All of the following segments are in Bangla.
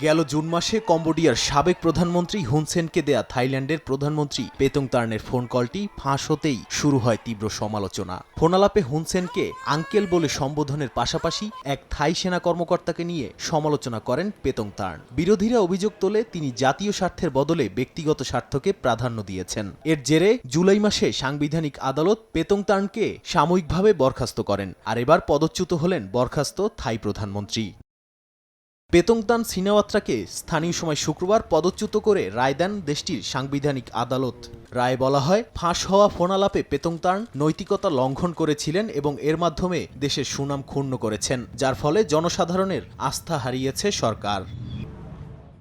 গেল জুন মাসে কম্বোডিয়ার সাবেক প্রধানমন্ত্রী হুনসেনকে দেয়া থাইল্যান্ডের প্রধানমন্ত্রী পেতং তার্নের ফোন কলটি ফাঁস হতেই শুরু হয় তীব্র সমালোচনা। ফোনালাপে হুনসেনকে আঙ্কেল বলে সম্বোধনের পাশাপাশি এক থাই সেনা কর্মকর্তাকে নিয়ে সমালোচনা করেন পেতং তার্ন। বিরোধীরা অভিযোগ তোলে তিনি জাতীয় স্বার্থের বদলে ব্যক্তিগত স্বার্থকে প্রাধান্য দিয়েছেন। এর জেরে জুলাই মাসে সাংবিধানিক আদালত পেতং তার্নকে সাময়িকভাবে বরখাস্ত করেন। আর এবার পদচ্যুত হলেন বরখাস্ত থাই প্রধানমন্ত্রী। পেতংতান সিনেওয়াত্রাকে স্থানীয় সময় শুক্রবার পদচ্যুত করে রায় দেন দেশটির সাংবিধানিক আদালত। রায় বলা হয়, ফাঁস হওয়া ফোনালাপে পেতংতান নৈতিকতা লঙ্ঘন করেছিলেন এবং এর মাধ্যমে দেশের সুনাম ক্ষুণ্ণ করেছেন, যার ফলে জনসাধারণের আস্থা হারিয়েছে সরকার।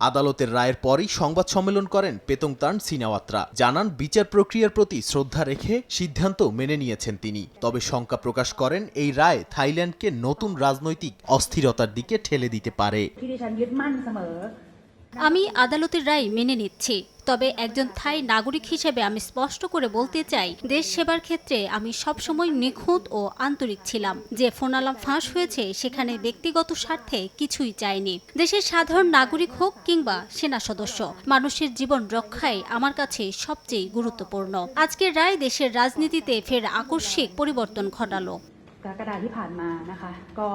আদালতের রায়ের পরই সংবাদ সম্মেলন করেন পেতংতান সিনাওয়াত্রা জানান, বিচার প্রক্রিয়ার প্রতি শ্রদ্ধা রেখে সিদ্ধান্ত মেনে নিয়েছেন তিনি। তবে শঙ্কা প্রকাশ করেন, এই রায় থাইল্যান্ডকে নতুন রাজনৈতিক অস্থিরতার দিকে ঠেলে দিতে পারে। আমি আদালতের রায় মেনে নিচ্ছি। তবে একজন থাই নাগরিক হিসেবে আমি স্পষ্ট করে বলতে চাই, দেশ সেবার ক্ষেত্রে আমি সবসময় নিখুঁত ও আন্তরিক ছিলাম। যে ফোনালাম ফাঁস হয়েছে, সেখানে ব্যক্তিগত স্বার্থে কিছুই চাইনি। দেশের সাধারণ নাগরিক হোক কিংবা সেনা সদস্য, মানুষের জীবন রক্ষাই আমার কাছে সবচেয়ে গুরুত্বপূর্ণ। আজকের রায় দেশের রাজনীতিতে ফের আকস্মিক পরিবর্তন ঘটালো। กรกฎาที่ผ่านมานะคะ ก็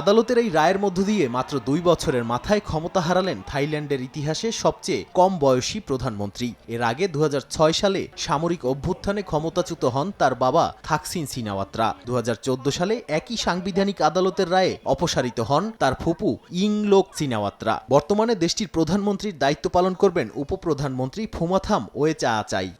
আদালতের এই রায়ের মধ্য দিয়ে মাত্র দুই বছরের মাথায় ক্ষমতা হারালেন থাইল্যান্ডের ইতিহাসে সবচেয়ে কম বয়সী প্রধানমন্ত্রী এর আগে দু সালে সামরিক অভ্যুত্থানে ক্ষমতাচ্যুত হন তার বাবা থাকসিন সিনাওয়াত্রা দু সালে একই সাংবিধানিক আদালতের রায়ে অপসারিত হন তার ফুপু ইংলোক সিনাওয়াত্রা বর্তমানে দেশটির প্রধানমন্ত্রীর দায়িত্ব পালন করবেন উপপ্রধানমন্ত্রী ফুমাথাম ওয়েচা আচাই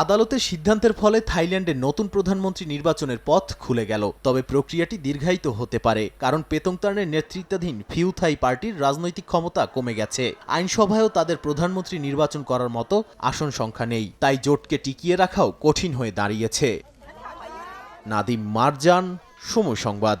আদালতের সিদ্ধান্তের ফলে থাইল্যান্ডের নতুন প্রধানমন্ত্রী নির্বাচনের পথ খুলে গেল। তবে প্রক্রিয়াটি দীর্ঘায়িত হতে পারে, কারণ পেতংতার্নের নেতৃত্বাধীন ফিউথাই পার্টির রাজনৈতিক ক্ষমতা কমে গেছে। আইনসভায়ও তাদের প্রধানমন্ত্রী নির্বাচন করার মতো আসন সংখ্যা নেই, তাই জোটকে টিকিয়ে রাখাও কঠিন হয়ে দাঁড়িয়েছে। নাদিম মারজান, সময় সংবাদ।